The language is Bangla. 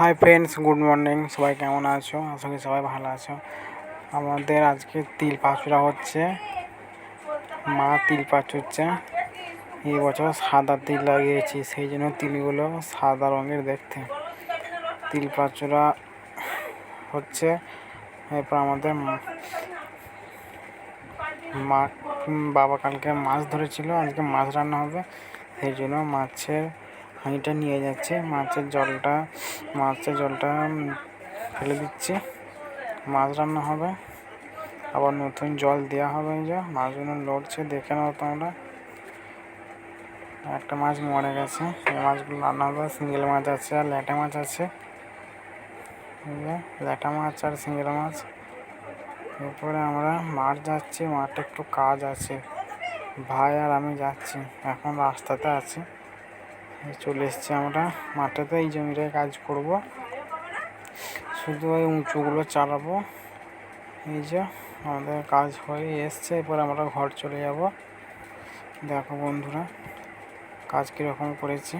হাই ফ্রেন্ডস গুড মর্নিং সবাই কেমন আছো? আশা করি সবাই ভালো আছো। আমাদের আজকে তিল পাঁচুরা হচ্ছে। মা তিল পাচুচ্ছে এই বছর সাদা তিল লাগিয়েছি, সেই জন্য তিলগুলো সাদা রঙের দেখতে। তিল পাচুরা হচ্ছে, এরপর আমাদের মা, বাবা কালকে মাছ ধরেছিল, আজকে মাছ রান্না হবে। সেই জন্য মাছের হাঁড়িটা নিয়ে যাচ্ছে। মাছের জলটা মাছের জলটা ফেলে দিচ্ছে। মাছ রান্না হবে। আবার নতুন জল দেওয়া হবে যে। মাছগুলো লড়ছে, দেখে নাও তোমরা। একটা মাছ মরে গেছে। এই মাছগুলো রান্না হবে। সিঙ্গেল মাছ আছে আর ল্যাটা মাছ আছে। ল্যাটা মাছ আর সিঙ্গেল মাছ। এরপরে আমরা মাঠ যাচ্ছি। মাঠে একটু কাজ আছে। ভাই আর আমি যাচ্ছি। এখন রাস্তাতে আছি। চলে এসছি আমরা মাঠেতে, এই জমিটায় কাজ করব। শুধু ওই উঁচুগুলো চালাবো। এই যে আমাদের কাজ হয়ে এসছে এরপর আমরা ঘর চলে যাব। দেখো বন্ধুরা, কাজ কীরকম করেছি।